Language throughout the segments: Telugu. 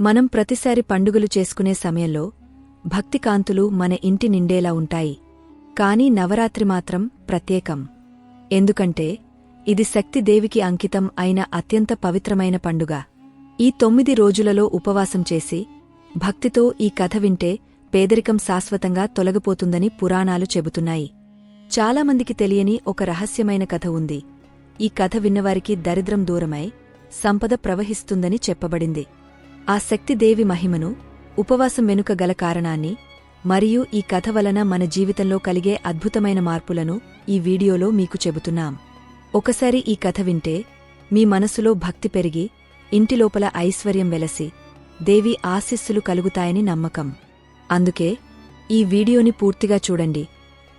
మనం ప్రతిసారి పండుగలు చేసుకునే సమయంలో భక్తి కాంతులు మన ఇంటి నిండేలా ఉంటాయి. కాని నవరాత్రి మాత్రం ప్రత్యేకం. ఎందుకంటే ఇది శక్తిదేవికి అంకితం అయిన అత్యంత పవిత్రమైన పండుగ. ఈ తొమ్మిది రోజులలో ఉపవాసం చేసి భక్తితో ఈ కథ వింటే పేదరికం శాశ్వతంగా తొలగిపోతుందని పురాణాలు చెబుతున్నాయి. చాలామందికి తెలియని ఒక రహస్యమైన కథ ఉంది. ఈ కథ విన్నవారికి దరిద్రం దూరమై సంపద ప్రవహిస్తుందని చెప్పబడింది. ఆ శక్తిదేవి మహిమను ఉపవాసం వెనుక గల కారణాన్ని మరియు ఈ కథ వలన మన జీవితంలో కలిగే అద్భుతమైన మార్పులను ఈ వీడియోలో మీకు చెబుతున్నాం. ఒకసారి ఈ కథ వింటే మీ మనసులో భక్తి పెరిగి ఇంటిలోపల ఐశ్వర్యం వెలసి దేవి ఆశీస్సులు కలుగుతాయని నమ్మకం. అందుకే ఈ వీడియోని పూర్తిగా చూడండి.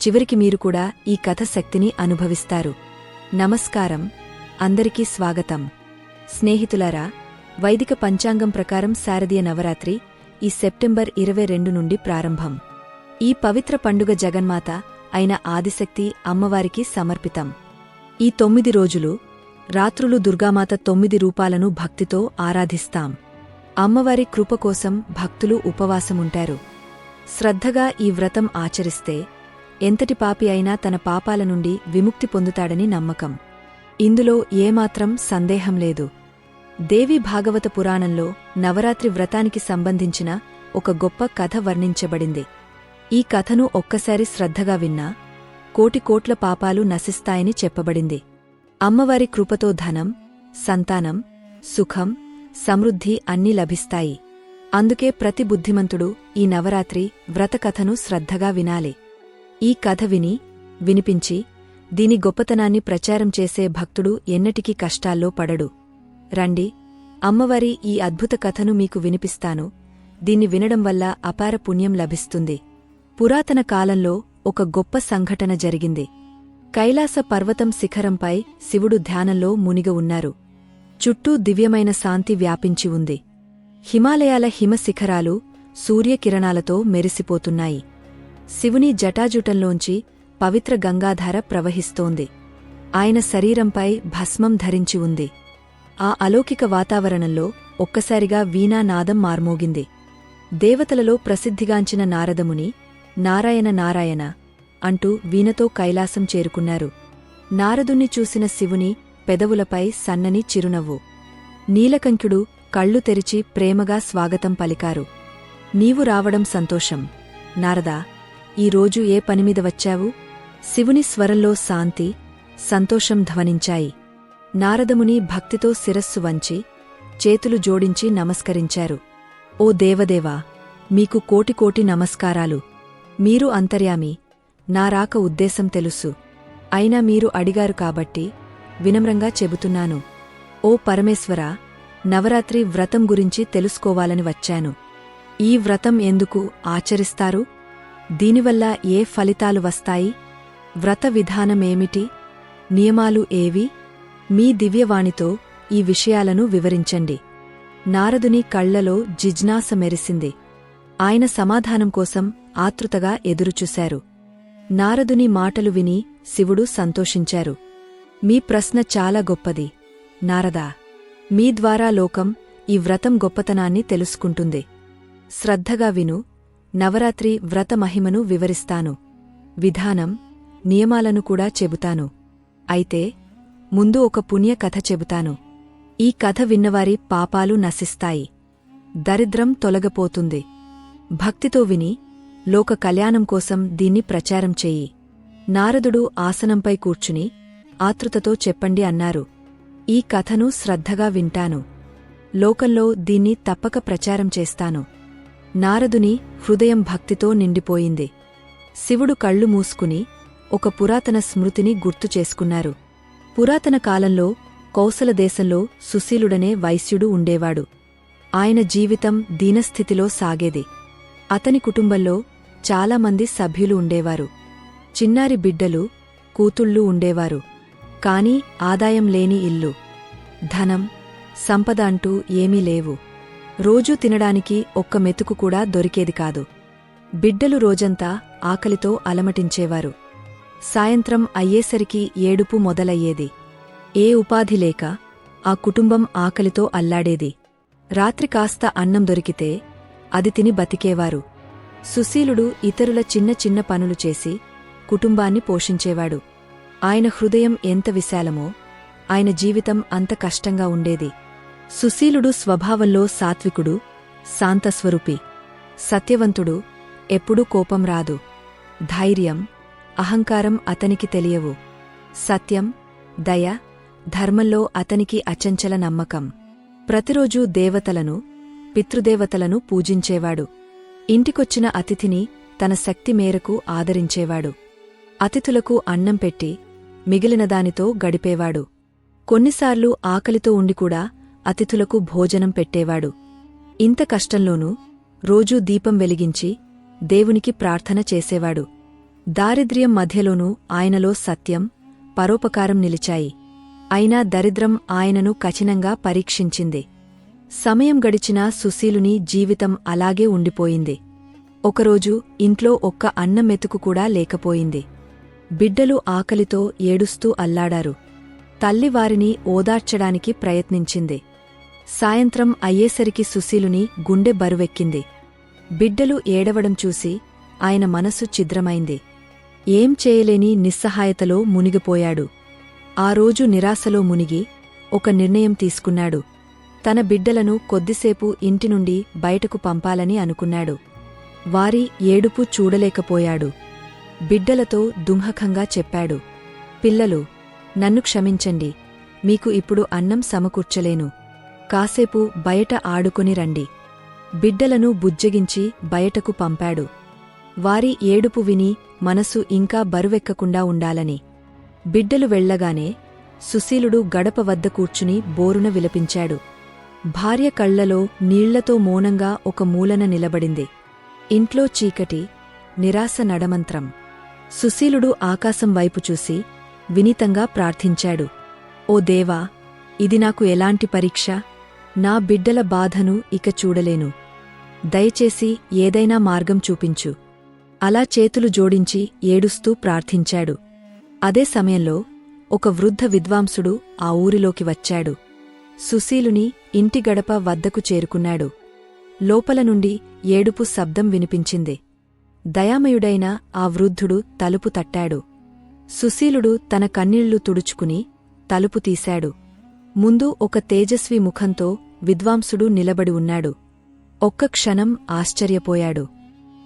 చివరికి మీరు కూడా ఈ కథ శక్తిని అనుభవిస్తారు. నమస్కారం. అందరికీ స్వాగతం. స్నేహితులారా వైదిక పంచాంగం ప్రకారం శారదీయ నవరాత్రి ఈ సెప్టెంబర్ ఇరవై రెండు నుండి ప్రారంభం. ఈ పవిత్ర పండుగ జగన్మాత అయిన ఆదిశక్తి అమ్మవారికి సమర్పితం. ఈ తొమ్మిది రోజులు రాత్రులు దుర్గామాత తొమ్మిది రూపాలను భక్తితో ఆరాధిస్తాం. అమ్మవారి కృప కోసం భక్తులు ఉపవాసముంటారు. శ్రద్ధగా ఈ వ్రతం ఆచరిస్తే ఎంతటి పాపి అయినా తన పాపాల నుండి విముక్తి పొందుతాడని నమ్మకం. ఇందులో ఏమాత్రం సందేహం లేదు. దేవి భాగవత పురాణంలో నవరాత్రి వ్రతానికి సంబంధించిన ఒక గొప్ప కథ వర్ణించబడింది. ఈ కథను ఒక్కసారి శ్రద్ధగా విన్నా కోటి కోట్ల పాపాలు నశిస్తాయని చెప్పబడింది. అమ్మవారి కృపతో ధనం సంతానం సుఖం సమృద్ధి అన్నీ లభిస్తాయి. అందుకే ప్రతి బుద్ధిమంతుడు ఈ నవరాత్రి వ్రతకథను శ్రద్ధగా వినాలి. ఈ కథ విని వినిపించి దీని గొప్పతనాన్ని ప్రచారం చేసే భక్తుడు ఎన్నటికీ కష్టాల్లో పడడు. రండి అమ్మవారి ఈ అద్భుత కథను మీకు వినిపిస్తాను. దీన్ని వినడం వల్ల అపార పుణ్యం లభిస్తుంది. పురాతన కాలంలో ఒక గొప్ప సంఘటన జరిగింది. కైలాస పర్వతం శిఖరంపై శివుడు ధ్యానంలో మునిగ ఉన్నారు. చుట్టూ దివ్యమైన శాంతి వ్యాపించి ఉంది. హిమాలయాల హిమశిఖరాలు సూర్యకిరణాలతో మెరిసిపోతున్నాయి. శివుని జటాజుటంలోంచి పవిత్ర గంగాధార ప్రవహిస్తోంది. ఆయన శరీరంపై భస్మం ధరించి ఉంది. ఆ అలౌకిక వాతావరణంలో ఒక్కసారిగా వీణానాదం మార్మోగింది. దేవతలలో ప్రసిద్ధిగాంచిన నారదముని నారాయణ నారాయణ అంటూ వీణతో కైలాసం చేరుకున్నారు. నారదుణ్ణి చూసిన శివుని పెదవులపై సన్నని చిరునవ్వు. నీలకంకుడు కళ్ళు తెరిచి ప్రేమగా స్వాగతం పలికారు. నీవు రావడం సంతోషం. నారదా ఈరోజు ఏ పనిమీద వచ్చావు? శివుని స్వరంలో శాంతి సంతోషం ధ్వనించాయి. నారదముని భక్తితో శిరస్సు వంచి చేతులు జోడించి నమస్కరించారు. ఓ దేవదేవా మీకు కోటికోటి నమస్కారాలు. మీరు అంతర్యామి నా రాక ఉద్దేశం తెలుసు. అయినా మీరు అడిగారు కాబట్టి వినమ్రంగా చెబుతున్నాను. ఓ పరమేశ్వరా నవరాత్రి వ్రతం గురించి తెలుసుకోవాలని వచ్చాను. ఈ వ్రతం ఎందుకు ఆచరిస్తారు? దీనివల్ల ఏ ఫలితాలు వస్తాయి? వ్రత విధానమేమిటి? నియమాలు ఏవి? మీ దివ్యవాణితో ఈ విషయాలను వివరించండి. నారదుని కళ్ళలో జిజ్ఞాస మెరిసింది. ఆయన సమాధానం కోసం ఆతృతగా ఎదురుచూశారు. నారదుని మాటలు విని శివుడు సంతోషించారు. మీ ప్రశ్న చాలా గొప్పది. నారదా మీ ద్వారా లోకం ఈ వ్రతం గొప్పతనాన్ని తెలుసుకుంటుంది. శ్రద్ధగా విను. నవరాత్రి వ్రత మహిమను వివరిస్తాను. విధానం నియమాలను కూడా చెబుతాను. అయితే ముందు ఒక పుణ్య కథ చెబుతాను. ఈ కథ విన్నవారి పాపాలు నశిస్తాయి. దరిద్రం తొలగపోతుంది. భక్తితో విని లోక కళ్యాణం కోసం దీన్ని ప్రచారం చెయ్యి నారదుడు ఆసనంపై కూర్చుని ఆతృతతో చెప్పండి అన్నారు. ఈ కథను శ్రద్ధగా వింటాను. లోకంలో దీన్ని తప్పక ప్రచారం చేస్తాను. నారదుని హృదయం భక్తితో నిండిపోయింది. శివుడు కళ్ళు మూసుకుని ఒక పురాతన స్మృతిని గుర్తు చేసుకున్నారు. పురాతన కాలంలో కౌసల దేశంలో సుశీలుడనే వైశ్యుడు ఉండేవాడు. ఆయన జీవితం దీనస్థితిలో సాగేది. అతని కుటుంబంలో చాలామంది సభ్యులు ఉండేవారు. చిన్నారి బిడ్డలు కూతుళ్ళు ఉండేవారు. కాని ఆదాయం లేని ఇల్లు. ధనం సంపద అంటూ ఏమీ లేవు. రోజూ తినడానికి ఒక్క మెతుకు కూడా దొరికేది కాదు. బిడ్డలు రోజంతా ఆకలితో అలమటించేవారు. సాయంత్రం అయ్యేసరికి ఏడుపు మొదలయ్యేది. ఏ ఉపాధి లేక ఆ కుటుంబం ఆకలితో అల్లాడేది. రాత్రి కాస్త అన్నం దొరికితే అది తిని బతికేవారు. సుశీలుడు ఇతరుల చిన్న చిన్న పనులు చేసి కుటుంబాన్ని పోషించేవాడు. ఆయన హృదయం ఎంత విశాలమో ఆయన జీవితం అంత కష్టంగా ఉండేది. సుశీలుడు స్వభావంలో సాత్వికుడు శాంతస్వరూపి. సత్యవంతుడు ఎప్పుడూ కోపం రాదు. ధైర్యం అహంకారం అతనికి తెలియవు. సత్యం దయ ధర్మంలో అతనికి అచంచల నమ్మకం. ప్రతిరోజూ దేవతలను పితృదేవతలను పూజించేవాడు. ఇంటికొచ్చిన అతిథిని తన శక్తి మేరకు ఆదరించేవాడు. అతిథులకు అన్నం పెట్టి మిగిలిన దానితో గడిపేవాడు. కొన్నిసార్లు ఆకలితో ఉండికూడా అతిథులకు భోజనం పెట్టేవాడు. ఇంత కష్టంలోనూ రోజూ దీపం వెలిగించి దేవునికి ప్రార్థన చేసేవాడు. దారిద్ర్యం మధ్యలోనూ ఆయనలో సత్యం పరోపకారం నిలిచాయి. అయినా దరిద్రం ఆయనను కఠినంగా పరీక్షించింది. సమయం గడిచినా సుశీలుని జీవితం అలాగే ఉండిపోయింది. ఒకరోజు ఇంట్లో ఒక్క అన్నమెతుకు కూడా లేకపోయింది. బిడ్డలు ఆకలితో ఏడుస్తూ అల్లాడారు. తల్లి వారిని ఓదార్చడానికి ప్రయత్నించింది. సాయంత్రం అయ్యేసరికి సుశీలుని గుండె బరువెక్కింది. బిడ్డలు ఏడవడం చూసి ఆయన మనసు ఛిద్రమైంది. ఏం చేయలేని నిస్సహాయతలో మునిగిపోయాడు. ఆ రోజు నిరాశలో మునిగి ఒక నిర్ణయం తీసుకున్నాడు. తన బిడ్డలను కొద్దిసేపు ఇంటి నుండి బయటకు పంపాలని అనుకున్నాడు. వారి ఏడుపు చూడలేకపోయాడు. బిడ్డలతో దుంహకంగా చెప్పాడు. పిల్లలు నన్ను క్షమించండి. మీకు ఇప్పుడు అన్నం సమకూర్చలేను. కాసేపు బయట ఆడుకొని రండి. బిడ్డలను బుజ్జగించి బయటకు పంపాడు. వారి ఏడుపు విని మనసు ఇంకా బరువెక్కకుండా ఉండాలని. బిడ్డలు వెళ్ళగానే సుశీలుడు గడప వద్ద కూర్చుని బోరున విలపించాడు. భార్య కళ్ళలో నీళ్ళతో మౌనంగా ఒక మూలన నిలబడింది. ఇంట్లో చీకటి నిరాశ నడమంత్రం. సుశీలుడు ఆకాశం వైపు చూసి వినీతంగా ప్రార్థించాడు. ఓ దేవా ఇది నాకు ఎలాంటి పరీక్ష? నా బిడ్డల బాధను ఇక చూడలేను. దయచేసి ఏదైనా మార్గం చూపించు. అలా చేతులు జోడించి ఏడుస్తూ ప్రార్థించాడు. అదే సమయంలో ఒక వృద్ధ విద్వాంసుడు ఆ ఊరిలోకి వచ్చాడు. సుశీలుని ఇంటి గడప వద్దకు చేరుకున్నాడు. లోపల నుండి ఏడుపు శబ్దం వినిపించింది. దయామయుడైన ఆ వృద్ధుడు తలుపు తట్టాడు. సుశీలుడు తన కన్నీళ్ళు తుడుచుకుని తలుపు తీశాడు. ముందు ఒక తేజస్వి ముఖంతో విద్వాంసుడు నిలబడి ఉన్నాడు. ఒక్క క్షణం ఆశ్చర్యపోయాడు.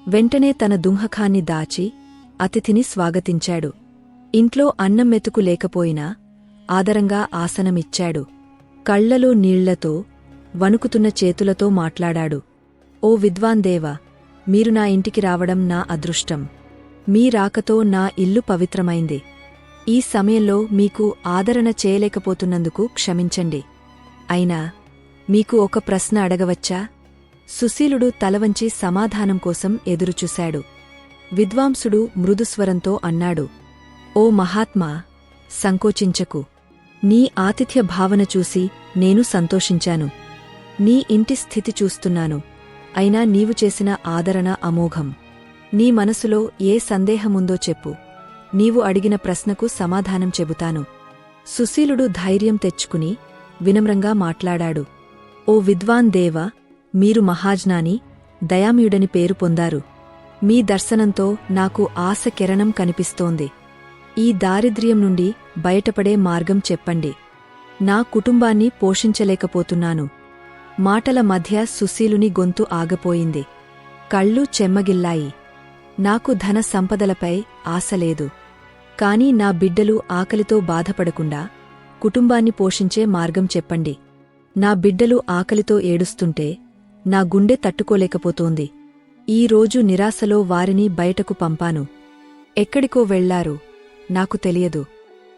వెంటనే తన దుంహకాన్ని దాచి అతిథిని స్వాగతించాడు. ఇంట్లో అన్నం మెతుకు లేకపోయినా ఆదరంగా ఆసనమిచ్చాడు. కళ్ళలో నీళ్ళతో వణుకుతున్న చేతులతో మాట్లాడాడు. ఓ విద్వాందేవ మీరు నా ఇంటికి రావడం నా అదృష్టం. మీ రాకతో నా ఇల్లు పవిత్రమైంది. ఈ సమయంలో మీకు ఆదరణ చేయలేకపోతున్నందుకు క్షమించండి. అయినా మీకు ఒక ప్రశ్న అడగవచ్చా? సుశీలుడు తలవంచి సమాధానం కోసం ఎదురుచూశాడు. విద్వాంసుడు మృదుస్వరంతో అన్నాడు ఓ మహాత్మా సంకోచించకు. నీ ఆతిథ్య భావన చూసి నేను సంతోషించాను. నీ ఇంటి స్థితి చూస్తున్నాను. అయినా నీవు చేసిన ఆదరణ అమోఘం. నీ మనసులో ఏ సందేహముందో చెప్పు. నీవు అడిగిన ప్రశ్నకు సమాధానం చెబుతాను. సుశీలుడు ధైర్యం తెచ్చుకుని వినమ్రంగా మాట్లాడాడు ఓ విద్వాన్ దేవ మీరు మహాజ్ఞాని దయామయుడని పేరు పొందారు. మీ దర్శనంతో నాకు ఆశ కిరణం కనిపిస్తోంది. ఈ దారిద్ర్యం నుండి బయటపడే మార్గం చెప్పండి. నా కుటుంబాన్ని పోషించలేకపోతున్నాను. మాటల మధ్య సుశీలుని గొంతు ఆగపోయింది. కళ్ళు చెమ్మగిల్లాయి. నాకు ధన సంపదలపై ఆశలేదు కాని నా బిడ్డలు ఆకలితో బాధపడకుండా కుటుంబాన్ని పోషించే మార్గం చెప్పండి. నా బిడ్డలు ఆకలితో ఏడుస్తుంటే నా గుండె తట్టుకోలేకపోతోంది. ఈ రోజు నిరాశలో వారిని బయటకు పంపాను. ఎక్కడికో వెళ్ళారు. నాకు తెలియదు.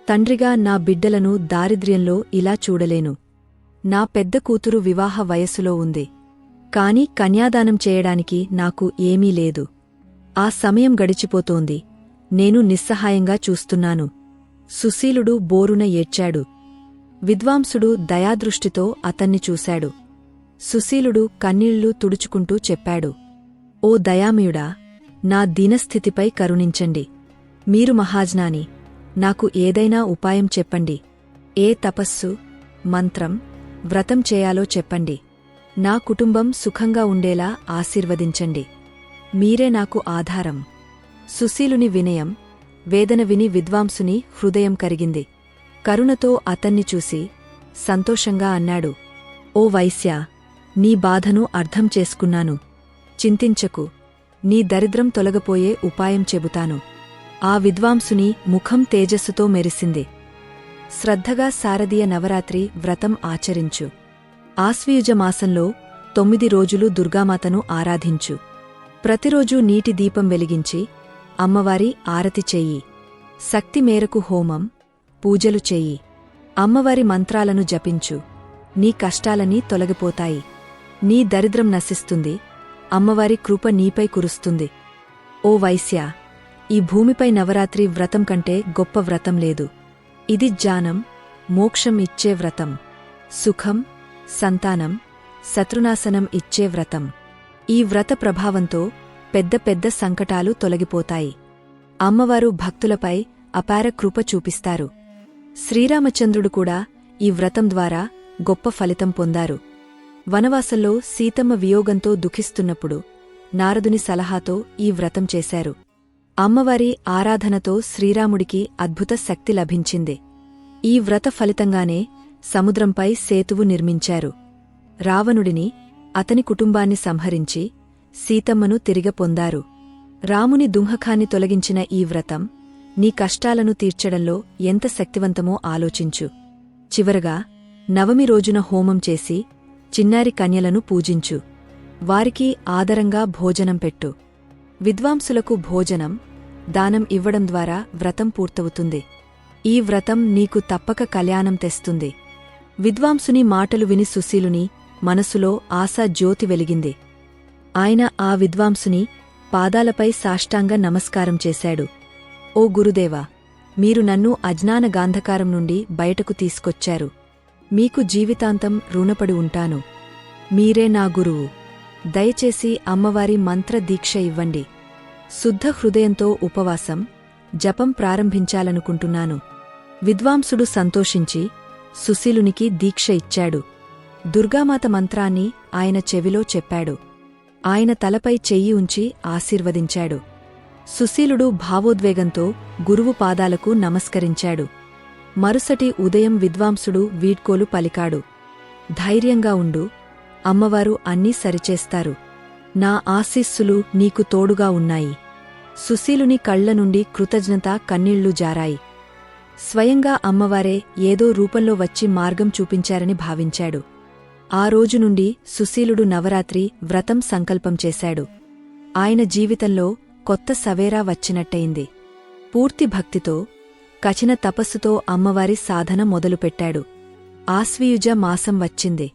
తండ్రిగా నా బిడ్డలను దారిద్ర్యంలో ఇలా చూడలేను. నా పెద్ద కూతురు వివాహ వయస్సులో ఉంది. కాని కన్యాదానం చేయడానికి నాకు ఏమీ లేదు. ఆ సమయం గడిచిపోతోంది. నేను నిస్సహాయంగా చూస్తున్నాను. సుశీలుడు బోరున ఏడ్చాడు. విద్వాంసుడు దయాదృష్టితో అతన్ని చూశాడు. సుశీలుడు కన్నీళ్ళు తుడుచుకుంటూ చెప్పాడు ఓ దయామయుడా నా దీనస్థితిపై కరుణించండి. మీరు మహాజ్ఞాని నాకు ఏదైనా ఉపాయం చెప్పండి. ఏ తపస్సు మంత్రం వ్రతం చేయాలో చెప్పండి. నా కుటుంబం సుఖంగా ఉండేలా ఆశీర్వదించండి. మీరే నాకు ఆధారం. సుశీలుని వినయం వేదన విని విద్వాంసుని హృదయం కరిగింది. కరుణతో అతన్ని చూసి సంతోషంగా అన్నాడు ఓ వైశ్య నీ బాధను అర్థం చేసుకున్నాను. చింతించకు. నీ దరిద్రం తొలగపోయే ఉపాయం చెబుతాను. ఆ విద్వాంసుని ముఖం తేజస్సుతో మెరిసింది. శ్రద్ధగా శారదీయ నవరాత్రి వ్రతం ఆచరించు. ఆశ్వయుజమాసంలో తొమ్మిది రోజులు దుర్గామాతను ఆరాధించు. ప్రతిరోజూ నీటి దీపం వెలిగించి అమ్మవారి ఆరతి చెయ్యి శక్తి మేరకు హోమం పూజలు చెయ్యి అమ్మవారి మంత్రాలను జపించు. నీ కష్టాలన్నీ తొలగిపోతాయి. నీ దరిద్రం నశిస్తుంది. అమ్మవారి కృప నీపై కురుస్తుంది. ఓ వైశ్య ఈ భూమిపై నవరాత్రి వ్రతం కంటే గొప్ప వ్రతం లేదు. ఇది జానం మోక్షం ఇచ్చే వ్రతం. సుఖం సంతానం శత్రునాశనం ఇచ్చే వ్రతం. ఈ వ్రత ప్రభావంతో పెద్ద పెద్ద సంకటాలు తొలగిపోతాయి. అమ్మవారు భక్తులపై అపార కృప చూపిస్తారు. శ్రీరామచంద్రుడు కూడా ఈ వ్రతం ద్వారా గొప్ప ఫలితం పొందారు. వనవాసంలో సీతమ్మ వియోగంతో దుఃఖిస్తున్నప్పుడు నారదుని సలహాతో ఈ వ్రతం చేశారు. అమ్మవారి ఆరాధనతో శ్రీరాముడికి అద్భుత శక్తి లభించింది. ఈ వ్రత ఫలితంగానే సముద్రంపై సేతువు నిర్మించారు. రావణుడిని అతని కుటుంబాన్ని సంహరించి సీతమ్మను తిరిగ పొందారు. రాముని దుంహకాన్ని తొలగించిన ఈ వ్రతం నీ కష్టాలను తీర్చడంలో ఎంత శక్తివంతమో ఆలోచించు. చివరగా నవమి రోజున హోమం చేసి చిన్నారి కన్యలను పూజించు. వారికి ఆదరంగా భోజనం పెట్టు. విద్వాంసులకు భోజనం దానం ఇవ్వడం ద్వారా వ్రతం పూర్తవుతుంది. ఈ వ్రతం నీకు తప్పక కళ్యాణం తెస్తుంది. విద్వాంసుని మాటలు విని సుశీలుని మనసులో ఆశా జ్యోతి వెలిగింది. ఆయన ఆ విద్వాంసుని పాదాలపై సాష్టాంగ నమస్కారం చేశాడు. ఓ గురుదేవా మీరు నన్ను అజ్ఞాన గాంధకారం నుండి బయటకు తీసుకొచ్చారు. మీకు జీవితాంతం రుణపడి ఉంటాను. మీరే నా గురువు. దయచేసి అమ్మవారి మంత్ర దీక్ష ఇవ్వండి. శుద్ధ హృదయంతో ఉపవాసం జపం ప్రారంభించాలనుకుంటున్నాను. విద్వాంసుడు సంతోషించి సుశీలునికి దీక్ష ఇచ్చాడు. దుర్గామాత మంత్రాన్ని ఆయన చెవిలో చెప్పాడు. ఆయన తలపై చెయ్యి ఉంచి ఆశీర్వదించాడు. సుశీలుడు భావోద్వేగంతో గురువు పాదాలకు నమస్కరించాడు. మరుసటి ఉదయం విద్వాంసుడు వీడ్కోలు పలికాడు. ధైర్యంగా ఉండు. అమ్మవారు అన్నీ సరిచేస్తారు. నా ఆశీస్సులు నీకు తోడుగా ఉన్నాయి. సుశీలుని కళ్ళ నుండి కృతజ్ఞత కన్నీళ్ళు జారాయి. స్వయంగా అమ్మవారే ఏదో రూపంలో వచ్చి మార్గం చూపించారని భావించాడు. ఆ రోజు నుండి సుశీలుడు నవరాత్రి వ్రతం సంకల్పం చేశాడు. ఆయన జీవితంలో కొత్త సవేరా వచ్చినట్టయింది. పూర్తి భక్తితో కఠిన తపస్సుతో అమ్మవారి సాధన మొదలుపెట్టాడు. ఆశ్వీయుజ మాసం వచ్చింది.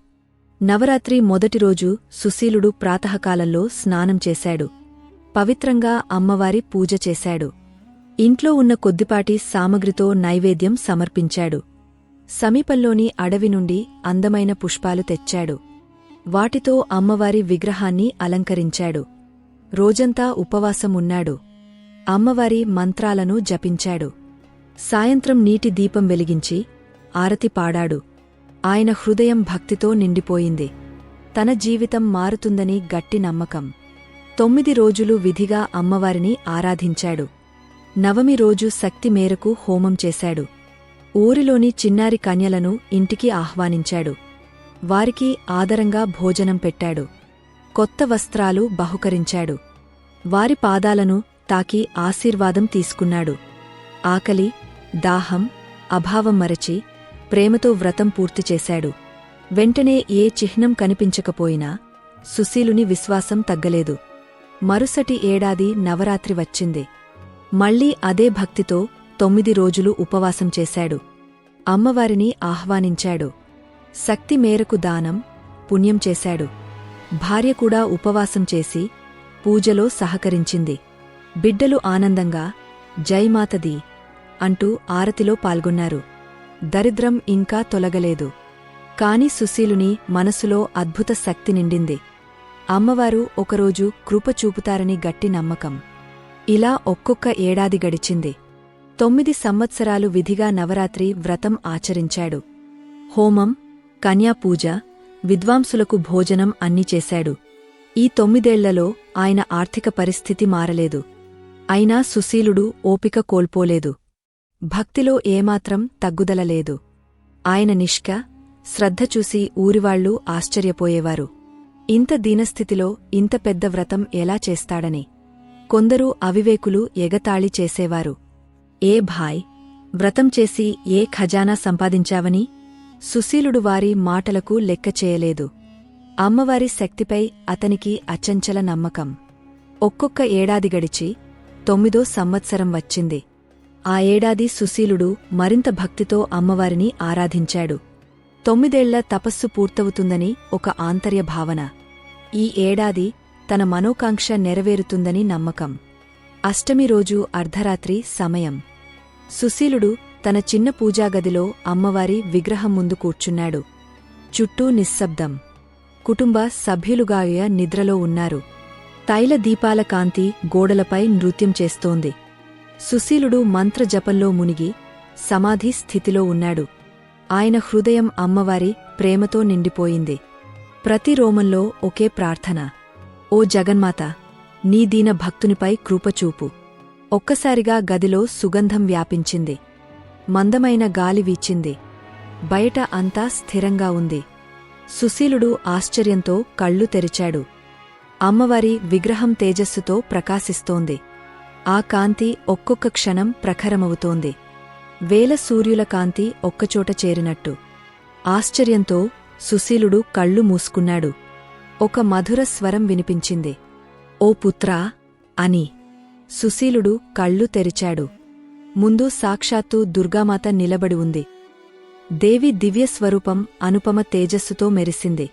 నవరాత్రి మొదటి రోజు సుశీలుడు ప్రాతకాలంలో స్నానం చేశాడు. పవిత్రంగా అమ్మవారి పూజ చేశాడు. ఇంట్లో ఉన్న కొద్దిపాటి సామగ్రితో నైవేద్యం సమర్పించాడు. సమీపంలోని అడవి నుండి అందమైన పుష్పాలు తెచ్చాడు. వాటితో అమ్మవారి విగ్రహాన్ని అలంకరించాడు. రోజంతా ఉపవాసం ఉన్నాడు అమ్మవారి మంత్రాలను జపించాడు. సాయంత్రం నీటి దీపం వెలిగించి ఆరతి పాడాడు. ఆయన హృదయం భక్తితో నిండిపోయింది. తన జీవితం మారుతుందని గట్టి నమ్మకం. తొమ్మిది రోజులు విధిగా అమ్మవారిని ఆరాధించాడు. నవమి రోజు శక్తి మేరకు హోమం చేశాడు. ఊరిలోని చిన్నారి కన్యలను ఇంటికి ఆహ్వానించాడు. వారికి ఆదరంగా భోజనం పెట్టాడు. కొత్త వస్త్రాలు బహుకరించాడు. వారి పాదాలను తాకి ఆశీర్వాదం తీసుకున్నాడు. ఆకలి దాహం అభావం మరచి ప్రేమతో వ్రతం పూర్తి చేశాడు. వెంటనే ఏ చిహ్నం కనిపించకపోయినా సుశీలుని విశ్వాసం తగ్గలేదు. మరుసటి ఏడాది నవరాత్రి వచ్చింది. మళ్ళీ అదే భక్తితో తొమ్మిది రోజులు ఉపవాసం చేశాడు. అమ్మవారిని ఆహ్వానించాడు. శక్తి మేరకు దానం పుణ్యం చేశాడు. భార్య కూడా ఉపవాసం చేసి పూజలో సహకరించింది. బిడ్డలు ఆనందంగా జైమాతదీ అంటూ ఆరతిలో పాల్గొన్నారు. దరిద్రం ఇంకా తొలగలేదు. కాని సుశీలుని మనసులో అద్భుత శక్తి నిండింది. అమ్మవారు ఒకరోజు కృప చూపుతారని గట్టి నమ్మకం. ఇలా ఒక్కొక్క ఏడాది గడిచింది. తొమ్మిది సంవత్సరాలు విధిగా నవరాత్రి వ్రతం ఆచరించాడు. హోమం కన్యాపూజ విద్వాంసులకు భోజనం అన్నీ చేశాడు. ఈ తొమ్మిదేళ్ళలో ఆయన ఆర్థిక పరిస్థితి మారలేదు. అయినా సుశీలుడు ఓపిక కోల్పోలేదు. భక్తిలో ఏమాత్రం తగ్గుదల లేదు. ఆయన నిష్క శ్రద్ధ చూసి ఊరివాళ్ళు ఆశ్చర్యపోయేవారు. ఇంత దీనస్థితిలో ఇంత పెద్ద వ్రతం ఎలా చేస్తాడని. కొందరు అవివేకులు ఎగతాళి చేసేవారు. ఏ భాయ్ వ్రతం చేసి ఏ ఖజానా సంపాదించావని. సుశీలుడు వారి మాటలకు లెక్క చేయలేదు. అమ్మవారి శక్తిపై అతనికి అచంచల నమ్మకం. ఒక్కొక్క ఏడాది గడిచి తొమ్మిదో సంవత్సరం వచ్చింది. ఆ ఏడాది సుశీలుడు మరింత భక్తితో అమ్మవారిని ఆరాధించాడు. తొమ్మిదేళ్ళ తపస్సు పూర్తవుతుందని ఒక ఆంతర్య భావన. ఈ ఏడాది తన మనోకాంక్ష నెరవేరుతుందని నమ్మకం. అష్టమి రోజు అర్ధరాత్రి సమయం. సుశీలుడు తన చిన్న పూజాగదిలో అమ్మవారి విగ్రహం ముందు కూర్చున్నాడు. చుట్టూ నిశ్శబ్దం. కుటుంబ సభ్యులుగాయ నిద్రలో ఉన్నారు. తైల దీపాల కాంతి గోడలపై నృత్యం చేస్తోంది. సుశీలుడు మంత్రజపంలో మునిగి సమాధి స్థితిలో ఉన్నాడు. ఆయన హృదయం అమ్మవారి ప్రేమతో నిండిపోయింది. ప్రతి రోమంలో ఒకే ప్రార్థన. ఓ జగన్మాత నీ దీన భక్తునిపై కృపచూపు. ఒక్కసారిగా గదిలో సుగంధం వ్యాపించింది. మందమైన గాలి వీచింది. బయట అంతా స్థిరంగా ఉంది. సుశీలుడు ఆశ్చర్యంతో కళ్ళు తెరిచాడు. అమ్మవారి విగ్రహం తేజస్సుతో ప్రకాశిస్తోంది. ఆ కాంతి ఒక్కొక్క క్షణం ప్రఖరమవుతోంది. వేల సూర్యుల కాంతి ఒక్కచోట చేరినట్టు. ఆశ్చర్యంతో సుశీలుడు కళ్ళు మూసుకున్నాడు. ఒక మధుర స్వరం వినిపించింది. ఓ పుత్రా అని. సుశీలుడు కళ్ళు తెరిచాడు. ముందు సాక్షాత్తు దుర్గామాత నిలబడి ఉంది. దేవి దివ్యస్వరూపం అనుపమ తేజస్సుతో మెరిసింది.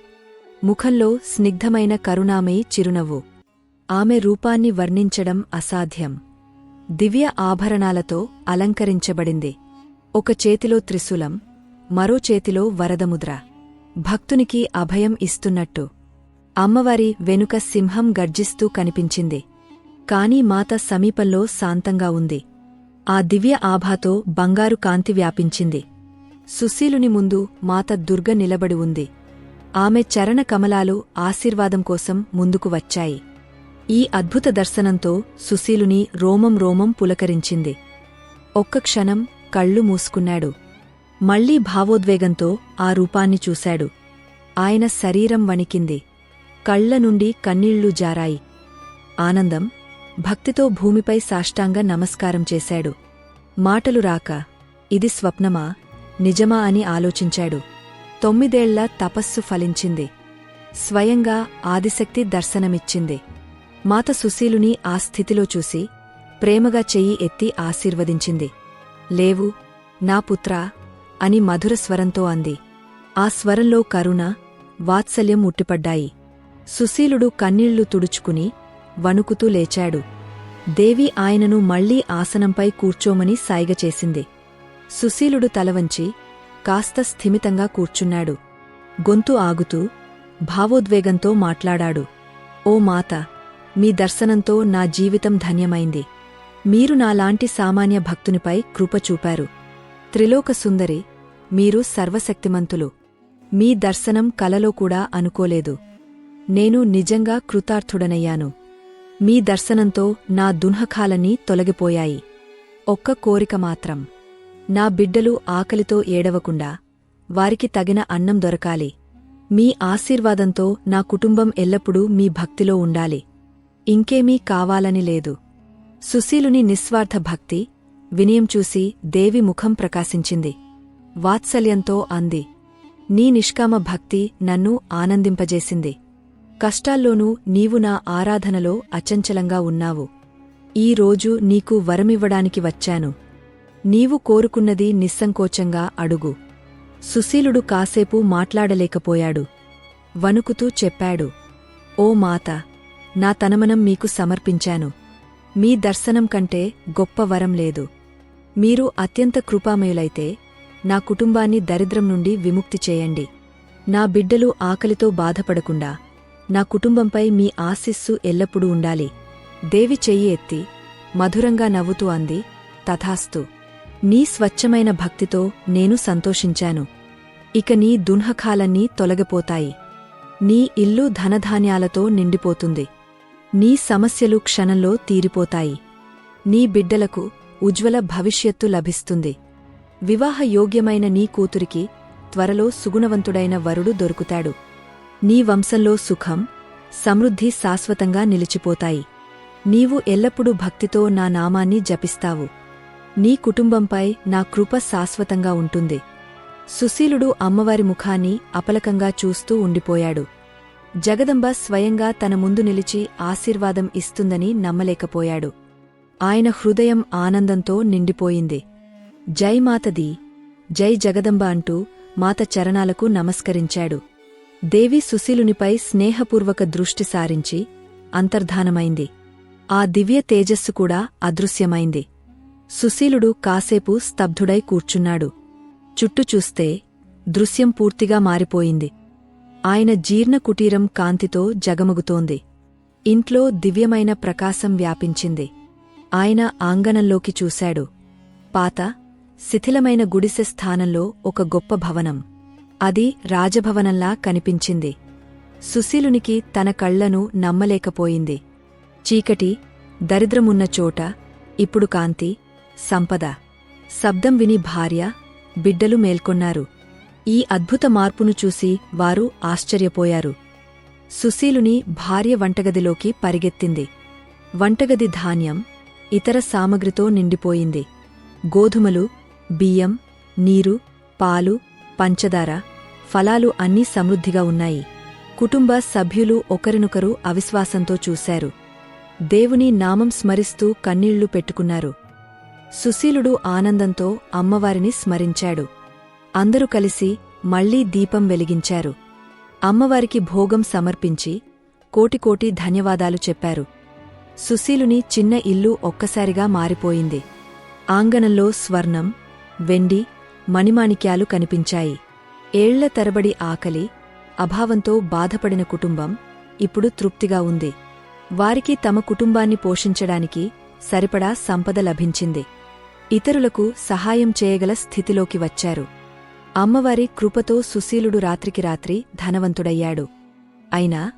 ముఖంలో స్నిగ్ధమైన కరుణామయి చిరునవ్వు. ఆమె రూపాన్ని వర్ణించడం అసాధ్యం. దివ్య ఆభరణాలతో అలంకరించబడింది. ఒక చేతిలో త్రిశూలం మరో చేతిలో వరదముద్ర. భక్తునికి అభయం ఇస్తున్నట్టు. అమ్మవారి వెనుక సింహం గర్జిస్తూ కనిపించింది. కాని మాత సమీపంలో శాంతంగా ఉంది. ఆ దివ్య ఆభాతో బంగారు కాంతి వ్యాపించింది. సుశీలుని ముందు మాత దుర్గ నిలబడి ఉంది. ఆమె చరణ కమలాలు ఆశీర్వాదం కోసం ముందుకు వచ్చాయి. ఈ అద్భుత దర్శనంతో సుశీలుని రోమం రోమం పులకరించింది. ఒక్క క్షణం కళ్ళు మూసుకున్నాడు. మళ్ళీ భావోద్వేగంతో ఆ రూపాన్ని చూశాడు. ఆయన శరీరం వణికింది. కళ్ళ నుండి కన్నీళ్ళు జారాయి. ఆనందం భక్తితో భూమిపై సాష్టాంగ నమస్కారం చేశాడు. మాటలు రాక ఇది స్వప్నమా నిజమా అని ఆలోచించాడు. తొమ్మిదేళ్ళ తపస్సు ఫలించింది. స్వయంగా ఆదిశక్తి దర్శనమిచ్చింది. మాత సుశీలుని ఆ స్థితిలో చూసి ప్రేమగా చెయ్యి ఎత్తి ఆశీర్వదించింది. లేవు నా పుత్రా అని మధుర స్వరంతో అంది. ఆ స్వరంలో కరుణ వాత్సల్యం ఉట్టిపడ్డాయి. సుశీలుడు కన్నీళ్ళు తుడుచుకుని వణుకుతూ లేచాడు. దేవి ఆయనను మళ్ళీ ఆసనంపై కూర్చోమని సాయిగ చేసింది. సుశీలుడు తలవంచి కాస్త స్థిమితంగా కూర్చున్నాడు. గొంతు ఆగుతూ భావోద్వేగంతో మాట్లాడాడు. ఓ మాత మీ దర్శనంతో నా జీవితం ధన్యమైంది. మీరు నాలాంటి సామాన్య భక్తునిపై కృప చూపారు. త్రిలోక సుందరి మీరు సర్వశక్తిమంతులు. మీ దర్శనం కలలో కూడా అనుకోలేదు. నేను నిజంగా కృతార్థుడనయ్యాను. మీ దర్శనంతో నా దున్హఖాలన్నీ తొలగిపోయాయి. ఒక్క కోరిక మాత్రం. నా బిడ్డలు ఆకలితో ఏడవకుండా వారికి తగిన అన్నం దొరకాలి. మీ ఆశీర్వాదంతో నా కుటుంబం ఎల్లప్పుడూ మీ భక్తిలో ఉండాలి. ఇంకేమీ కావాలని లేదు. సుశీలుని నిస్వార్థ భక్తి వినయం చూసి దేవి ముఖం ప్రకాశించింది. వాత్సల్యంతో అంది. నీ నిష్కామ భక్తి నన్ను ఆనందింపజేసింది. కష్టాల్లోనూ నీవు నా ఆరాధనలో అచంచలంగా ఉన్నావు. ఈ రోజు నీకు వరమివ్వడానికి వచ్చాను. నీవు కోరుకున్నది నిస్సంకోచంగా అడుగు. సుశీలుడు కాసేపు మాట్లాడలేకపోయాడు. వణుకుతూ చెప్పాడు. ఓ మాత! నా తనమనం మీకు సమర్పించాను. మీ దర్శనం కంటే గొప్ప వరం లేదు. మీరు అత్యంత కృపామయులైతే నా కుటుంబాన్ని దరిద్రం నుండి విముక్తి చేయండి. నా బిడ్డలు ఆకలితో బాధపడకుండా నా కుటుంబంపై మీ ఆశిస్సు ఎల్లప్పుడూ ఉండాలి. దేవి చెయ్యి ఎత్తి మధురంగా నవ్వుతూ అంది తథాస్తు. నీ స్వచ్ఛమైన భక్తితో నేను సంతోషించాను. ఇక నీ దున్హకాలన్నీ తొలగిపోతాయి. నీ ఇల్లు ధనధాన్యాలతో నిండిపోతుంది. నీ సమస్యలు క్షణంలో తీరిపోతాయి. నీ బిడ్డలకు ఉజ్వల భవిష్యత్తు లభిస్తుంది. వివాహ యోగ్యమైన నీ కూతురికి త్వరలో సుగుణవంతుడైన వరుడు దొరుకుతాడు. నీ వంశంలో సుఖం సమృద్ధి శాశ్వతంగా నిలిచిపోతాయి. నీవు ఎల్లప్పుడూ భక్తితో నా నామాన్ని జపిస్తావు. నీ కుటుంబంపై నా కృప శాశ్వతంగా ఉంటుంది. సుశీలుడు అమ్మవారి ముఖాన్ని అపలకంగా చూస్తూ ఉండిపోయాడు. జగదంబ స్వయంగా తన ముందు నిలిచి ఆశీర్వాదం ఇస్తుందని నమ్మలేకపోయాడు. ఆయన హృదయం ఆనందంతో నిండిపోయింది. జై మాతది జై జగదంబ అంటూ మాత చరణాలకు నమస్కరించాడు. దేవి సుశీలునిపై స్నేహపూర్వక దృష్టి సారించి అంతర్ధానమైంది. ఆ దివ్య తేజస్సు కూడా అదృశ్యమైంది. సుశీలుడు కాసేపు స్తబ్ధుడై కూర్చున్నాడు. చుట్టూ చూస్తే దృశ్యం పూర్తిగా మారిపోయింది. ఆయన జీర్ణ కుటీరం కాంతితో జగమగుతోంది. ఇంట్లో దివ్యమైన ప్రకాశం వ్యాపించింది. ఆయన ఆంగణంలోకి చూశాడు. పాత శిథిలమైన గుడిసె స్థానంలో ఒక గొప్ప భవనం. అది రాజభవనంలా కనిపించింది. సుశీలునికి తన కళ్ళను నమ్మలేకపోయింది. చీకటి దరిద్రమున్న చోట ఇప్పుడు కాంతి సంపద. శబ్దం విని భార్య బిడ్డలు మేల్కొన్నారు. ఈ అద్భుత మార్పును చూసి వారు ఆశ్చర్యపోయారు. సుశీలుని భార్య వంటగదిలోకి పరిగెత్తింది. వంటగది ధాన్యం ఇతర సామగ్రితో నిండిపోయింది. గోధుమలు బియ్యం నీరు పాలు పంచదార ఫలాలు అన్నీ సమృద్ధిగా ఉన్నాయి. కుటుంబ సభ్యులు ఒకరినొకరు అవిశ్వాసంతో చూశారు. దేవుని నామం స్మరిస్తూ కన్నీళ్ళు పెట్టుకున్నారు. సుశీలుడు ఆనందంతో అమ్మవారిని స్మరించాడు. అందరూ కలిసి మళ్ళీ దీపం వెలిగించారు. అమ్మవారికి భోగం సమర్పించి కోటికోటి ధన్యవాదాలు చెప్పారు. సుశీలుని చిన్న ఇల్లు ఒక్కసారిగా మారిపోయింది. ఆంగణంలో స్వర్ణం వెండి మణిమాణిక్యాలు కనిపించాయి. ఏళ్ళ తరబడి ఆకలి అభావంతో బాధపడిన కుటుంబం ఇప్పుడు తృప్తిగా ఉంది. వారికి తమ కుటుంబాన్ని పోషించడానికి సరిపడా సంపద లభించింది. ఇతరులకు సహాయం చేయగల స్థితిలోకి వచ్చారు. అమ్మవారి కృపతో సుశీలుడు రాత్రికి రాత్రి ధనవంతుడయ్యాడు. అయినా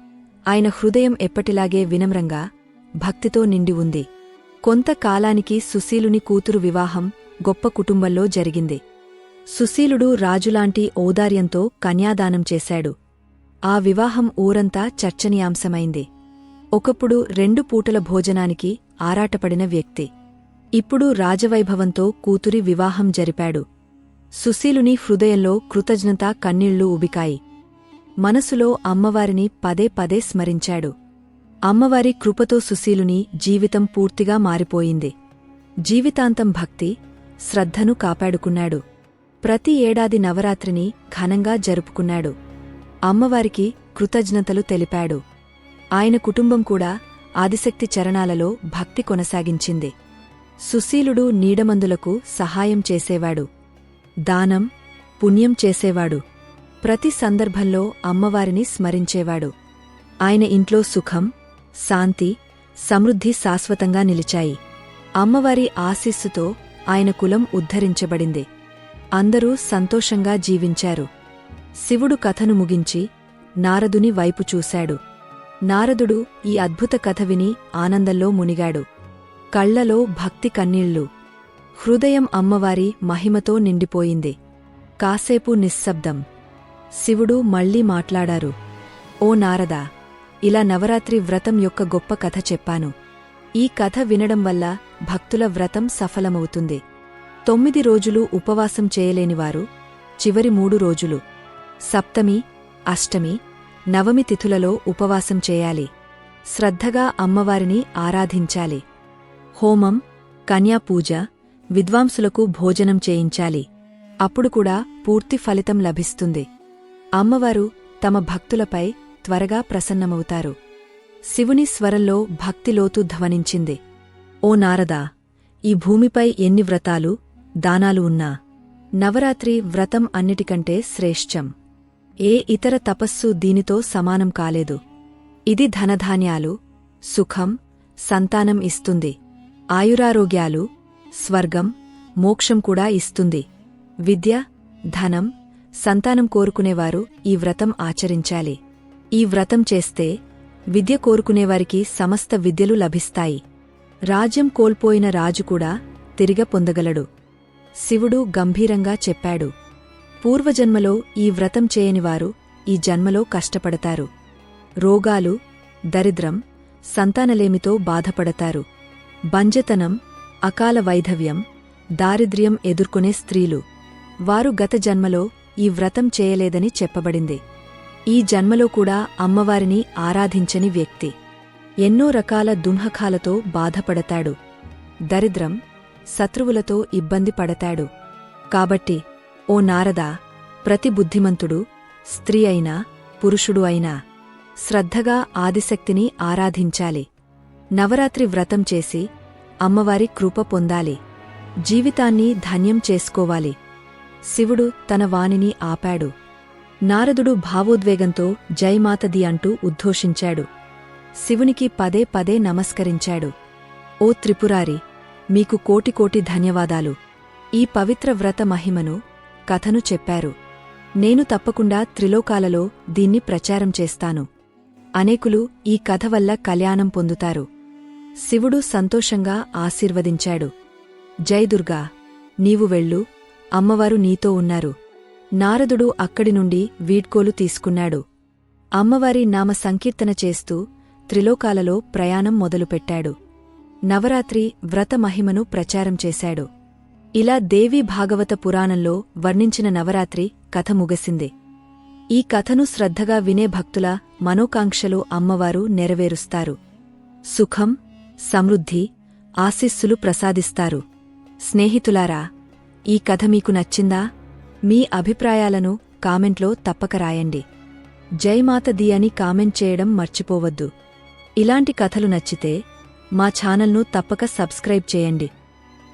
ఆయన హృదయం ఎప్పటిలాగే వినమ్రంగా భక్తితో నిండి ఉంది. కొంతకాలానికి సుశీలుని కూతురు వివాహం గొప్ప కుటుంబంలో జరిగింది. సుశీలుడు రాజులాంటి ఔదార్యంతో కన్యాదానం చేశాడు. ఆ వివాహం ఊరంతా చర్చనీయాంశమైంది. ఒకప్పుడు రెండు పూటల భోజనానికి ఆరాటపడిన వ్యక్తి. ఇప్పుడు రాజవైభవంతో కూతురి వివాహం జరిపాడు. సుశీలుని హృదయంలో కృతజ్ఞతా కన్నీళ్ళు ఉబికాయి మనసులో అమ్మవారిని పదే పదే స్మరించాడు. అమ్మవారి కృపతో సుశీలుని జీవితం పూర్తిగా మారిపోయింది. జీవితాంతం భక్తి శ్రద్ధను కాపాడుకున్నాడు. ప్రతి ఏడాది నవరాత్రిని ఘనంగా జరుపుకున్నాడు. అమ్మవారికి కృతజ్ఞతలు తెలిపాడు. ఆయన కుటుంబం కూడా ఆదిశక్తి చరణాలలో భక్తి కొనసాగించింది. సుశీలుడు నీడమందులకు సహాయం చేసేవాడు. దానం పుణ్యం చేసేవాడు. ప్రతి సందర్భంలో అమ్మవారిని స్మరించేవాడు. ఆయన ఇంట్లో సుఖం శాంతి సమృద్ధి శాశ్వతంగా నిలిచాయి. అమ్మవారి ఆశీస్సుతో ఆయన కులం ఉద్ధరించబడింది. అందరూ సంతోషంగా జీవించారు. శివుడు కథను ముగించి నారదుని వైపు చూశాడు. నారదుడు ఈ అద్భుత కథ విని ఆనందంలో మునిగాడు. కళ్ళలో భక్తి కన్నీళ్ళు. హృదయం అమ్మవారి మహిమతో నిండిపోయింది. కాసేపు నిశ్శబ్దం. శివుడు మళ్ళీ మాట్లాడారు. ఓ నారదా ఇలా నవరాత్రి వ్రతం యొక్క గొప్ప కథ చెప్పాను. ఈ కథ వినడం వల్ల భక్తుల వ్రతం సఫలమవుతుంది. తొమ్మిది రోజులు ఉపవాసం చేయలేనివారు చివరి మూడు రోజులు. సప్తమి అష్టమి నవమి తిథులలో ఉపవాసం చేయాలి. శ్రద్ధగా అమ్మవారిని ఆరాధించాలి. హోమం కన్యాపూజ విద్వాంసులకు భోజనం చేయించాలి. అప్పుడు కూడా పూర్తి ఫలితం లభిస్తుంది. అమ్మవారు తమ భక్తులపై త్వరగా ప్రసన్నమవుతారు. శివుని స్వరంలో భక్తిలోతు ధ్వనించింది. ఓ నారదా ఈ భూమిపై ఎన్ని వ్రతాలు దానాలు ఉన్నా నవరాత్రి వ్రతం అన్నిటికంటే శ్రేష్టం. ఏ ఇతర తపస్సు దీనితో సమానం కాలేదు. ఇది ధనధాన్యాలు సుఖం సంతానం ఇస్తుంది. ఆయురారోగ్యాలు స్వర్గం మోక్షం కూడా ఇస్తుంది. విద్య ధనం సంతానం కోరుకునేవారు ఈ వ్రతం ఆచరించాలి. ఈ వ్రతం చేస్తే విద్య కోరుకునేవారికి సమస్త విద్యలు లభిస్తాయి. రాజ్యం కోల్పోయిన రాజు కూడా తిరిగ పొందగలడు. శివుడు గంభీరంగా చెప్పాడు. పూర్వజన్మలో ఈ వ్రతం చేయనివారు ఈ జన్మలో కష్టపడతారు. రోగాలు దరిద్రం సంతానలేమితో బాధపడతారు. బంజతనం అకాల వైధవ్యం దారిద్ర్యం ఎదుర్కొనే స్త్రీలు. వారు గత జన్మలో ఈ వ్రతం చేయలేదని చెప్పబడింది. ఈ జన్మలో కూడా అమ్మవారిని ఆరాధించని వ్యక్తి. ఎన్నో రకాల దుంహకాలతో బాధపడతాడు. దరిద్రం శత్రువులతో ఇబ్బంది పడతాడు. కాబట్టి ఓ నారదా ప్రతి బుద్ధిమంతుడు స్త్రీ అయినా పురుషుడు అయినా శ్రద్ధగా ఆదిశక్తిని ఆరాధించాలి. నవరాత్రి వ్రతం చేసి అమ్మవారి కృప పొందాలి. జీవితాన్ని ధన్యం చేసుకోవాలి. శివుడు తన వాణిని ఆపాడు. నారదుడు భావోద్వేగంతో జైమాతది అంటూ ఉద్ఘోషించాడు శివునికి పదే పదే నమస్కరించాడు. ఓ త్రిపురారి మీకు కోటి కోటి ధన్యవాదాలు. ఈ పవిత్ర వ్రత మహిమను కథను చెప్పారు. నేను తప్పకుండా త్రిలోకాలలో దీన్ని ప్రచారం చేస్తాను. అనేకులు ఈ కథ వల్ల కళ్యాణం పొందుతారు. శివుడు సంతోషంగా ఆశీర్వదించాడు. జయదుర్గా నీవు వెళ్ళు అమ్మవారు నీతో ఉన్నారు. నారదుడు అక్కడి నుండి వీడ్కోలు తీసుకున్నాడు. అమ్మవారి నామ సంకీర్తన చేస్తూ త్రిలోకాలలో ప్రయాణం మొదలుపెట్టాడు. నవరాత్రి వ్రత మహిమను ప్రచారం చేశాడు. ఇలా దేవీ భాగవత పురాణంలో వర్ణించిన నవరాత్రి కథ ముగసింది. ఈ కథను శ్రద్ధగా వినే భక్తుల మనోకాంక్షలు అమ్మవారు నెరవేరుస్తారు. సుఖం సమృద్ధి ఆశీస్సులు ప్రసాదిస్తారు. స్నేహితులారా ఈ కథ మీకు నచ్చిందా? మీ అభిప్రాయాలను కామెంట్లో తప్పక రాయండి. జైమాత ది అని కామెంట్ చేయడం మర్చిపోవద్దు. ఇలాంటి కథలు నచ్చితే మా ఛానల్ను తప్పక సబ్స్క్రైబ్ చేయండి.